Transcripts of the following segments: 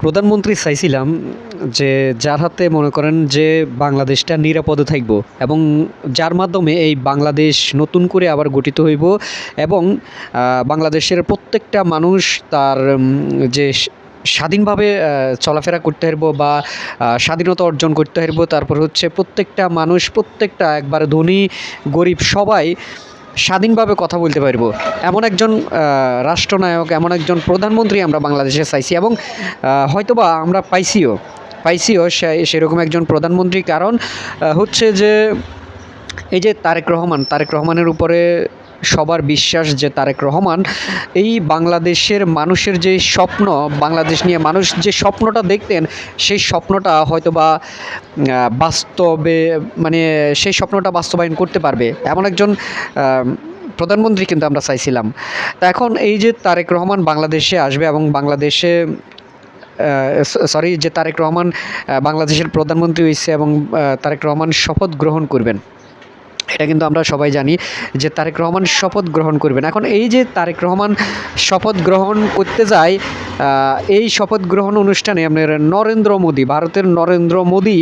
প্রধানমন্ত্রী চাইছিলাম যে যার হাতে মনে করেন যে বাংলাদেশটা নিরাপদে থাকব এবং যার মাধ্যমে এই বাংলাদেশ নতুন করে আবার গঠিত হইব এবং বাংলাদেশের প্রত্যেকটা মানুষ তার যে স্বাধীনভাবে চলাফেরা করতে পারব বা স্বাধীনতা অর্জন করতে পারব। তারপর হচ্ছে প্রত্যেকটা মানুষ, প্রত্যেকটা একবার ধনী, গরিব সবাই স্বাধীনভাবে কথা বলতে পারব। এমন একজন রাষ্ট্রনায়ক, এমন একজন প্রধানমন্ত্রী আমরা বাংলাদেশে চাইছি এবং হয়তোবা আমরা পাইছিও। পাইছিও সেরকম একজন প্রধানমন্ত্রী কারণ হচ্ছে যে এই যে তারেক রহমান, তারেক রহমানের উপরে সবার বিশ্বাস যে তারেক রহমান এই বাংলাদেশের মানুষের যে স্বপ্ন, বাংলাদেশ নিয়ে মানুষ যে স্বপ্নটা দেখতেন সেই স্বপ্নটা হয়তোবা আ বাস্তবে মানে সেই স্বপ্নটা বাস্তবায়ন করতে পারবে। এমন একজন প্রধানমন্ত্রী কিন্তু আমরা চাইছিলাম। তা এখন এই যে তারেক রহমান বাংলাদেশে আসবে এবং বাংলাদেশে সরি যে তারেক রহমান বাংলাদেশের প্রধানমন্ত্রী হয়েছে এবং তারেক রহমান শপথ গ্রহণ করবেন। এটা কিন্তু আমরা সবাই জানি যে তারেক রহমান শপথ গ্রহণ করবেন। এখন এই যে তারেক রহমান শপথ গ্রহণ করতে যায়, এই শপথ গ্রহণ অনুষ্ঠানে আপনার নরেন্দ্র মোদী ভারতের নরেন্দ্র মোদী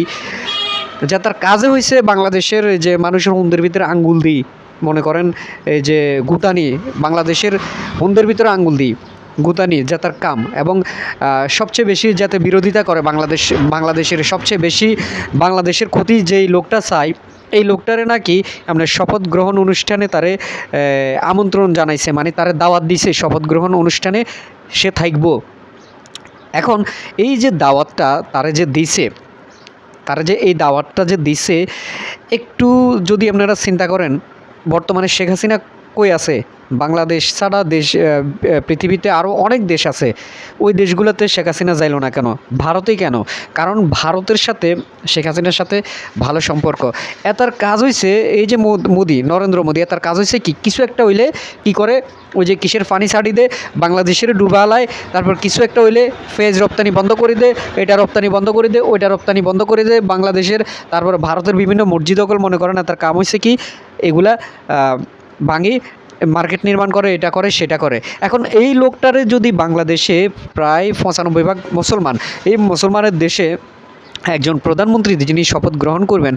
যা তার কাজে হইছে বাংলাদেশের যে মানুষের হুন্দের ভিতরে আঙ্গুল দিই। মনে করেন এই যে গুতানি বাংলাদেশের হুন্দের ভিতরে আঙ্গুল দিই। গুতানি যা তার কাম এবং সবচেয়ে বেশি যাতে বিরোধিতা করে বাংলাদেশ বাংলাদেশের সবচেয়ে বেশি বাংলাদেশের ক্ষতি যেই লোকটা চায়, এই লোকটারে নাকি আপনার শপথ গ্রহণ অনুষ্ঠানে তারে আমন্ত্রণ জানাইছে। মানে তারে দাওয়াত দিছে শপথ গ্রহণ অনুষ্ঠানে সে থাকব। এখন এই যে দাওয়াতটা তারে যে দিছে, তারা যে এই দাওয়াতটা যে দিছে একটু যদি আপনারা চিন্তা করেন বর্তমানে শেখ হাসিনা কই আছে? বাংলাদেশ ছাড়া দেশ পৃথিবীতে আরও অনেক দেশ আছে। ওই দেশগুলোতে শেখ হাসিনা যাইল না কেন? ভারতেই কেন? কারণ ভারতের সাথে শেখ হাসিনার সাথে ভালো সম্পর্ক। এতার কাজ হইছে এই যে মোদ নরেন্দ্র মোদি এতার কাজ হইছে কি? কিছু একটা হইলে কি করে? ওই যে কিসের পানি ছাড়ি দে বাংলাদেশের ডুবা হালায়। তারপর কিছু একটা হইলে ফেজ রপ্তানি বন্ধ করে দেয়, এটা রপ্তানি বন্ধ করে দেয়, ওইটা রপ্তানি বন্ধ করে দেয় বাংলাদেশের। তারপর ভারতের বিভিন্ন মসজিদ মনে করেন এতার কাম হইছে কি? এগুলা ভাঙি মার্কেট নির্মাণ করে, এটা করে, সেটা করে। এখন এই লোকটারে যদি বাংলাদেশে প্রায় ৯৫ ভাগ মুসলমান, এই মুসলমানের দেশে একজন প্রধানমন্ত্রী যিনি শপথ গ্রহণ করবেন,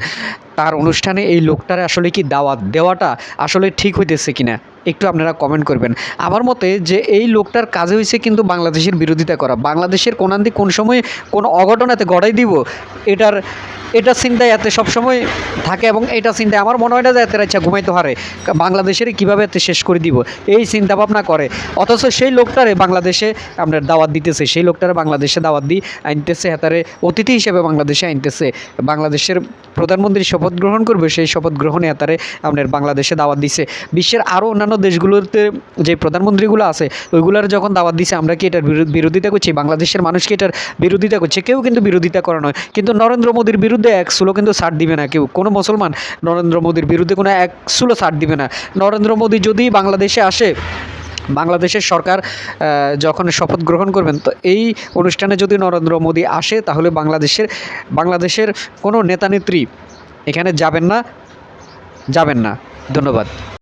তার অনুষ্ঠানে এই লোকটারে আসলে কি দাওয়াত দেওয়াটা আসলে ঠিক হইতেছে কিনা? একটু আপনারা কমেন্ট করবেন। আমার মতে যে এই লোকটার কাজে হয়েছে কিন্তু বাংলাদেশের বিরোধিতা করা। বাংলাদেশের কোনান দি কোন সময়ে কোন অঘটন এতে ঘটায় দিব, এটার এটা চিন্তায় এতে সবসময় থাকে এবং এটা চিন্তায় আমার মনে হয় না যে এতে রাইচ্ছা ঘুমাইতে পারে। কা কীভাবে এতে শেষ করে দিব, এই চিন্তা ভাবনা করে। অথচ সেই লোকটারে বাংলাদেশে আপনার দাওয়াত দিতেছে। সেই লোকটারে বাংলাদেশে দাওয়াত দি আইনতেছে হেতারে অতিথি হিসেবে বাংলাদেশে আইনতেছে। বাংলাদেশের প্রধানমন্ত্রী শপথ গ্রহণ করবে, সেই শপথ গ্রহণে হেতারে আপনার বাংলাদেশে দাওয়াত দিছে। বিশ্বের আরও অন্যান্য দেশগুলোতে যে প্রধানমন্ত্রীগুলো আছে, ওইগুলোর যখন দাওয়াত দিছে আমরা কি এটার বিরো বিরোধিতা করছি? বাংলাদেশের মানুষ কি এটার বিরোধিতা করছে? কেউ কিন্তু বিরোধিতা করে নয়। কিন্তু নরেন্দ্র মোদীর বিরুদ্ধে এক সুলো কিন্তু সার দিবে না কেউ। কোনো মুসলমান নরেন্দ্র মোদীর বিরুদ্ধে কোনো এক সুলো সার দিবে না। নরেন্দ্র মোদী যদি বাংলাদেশে আসে, বাংলাদেশের সরকার যখন শপথ গ্রহণ করবেন তো এই অনুষ্ঠানে যদি নরেন্দ্র মোদী আসে তাহলে বাংলাদেশের বাংলাদেশের কোনো নেতা-নেত্রী এখানে যাবেন না, যাবেন না। ধন্যবাদ।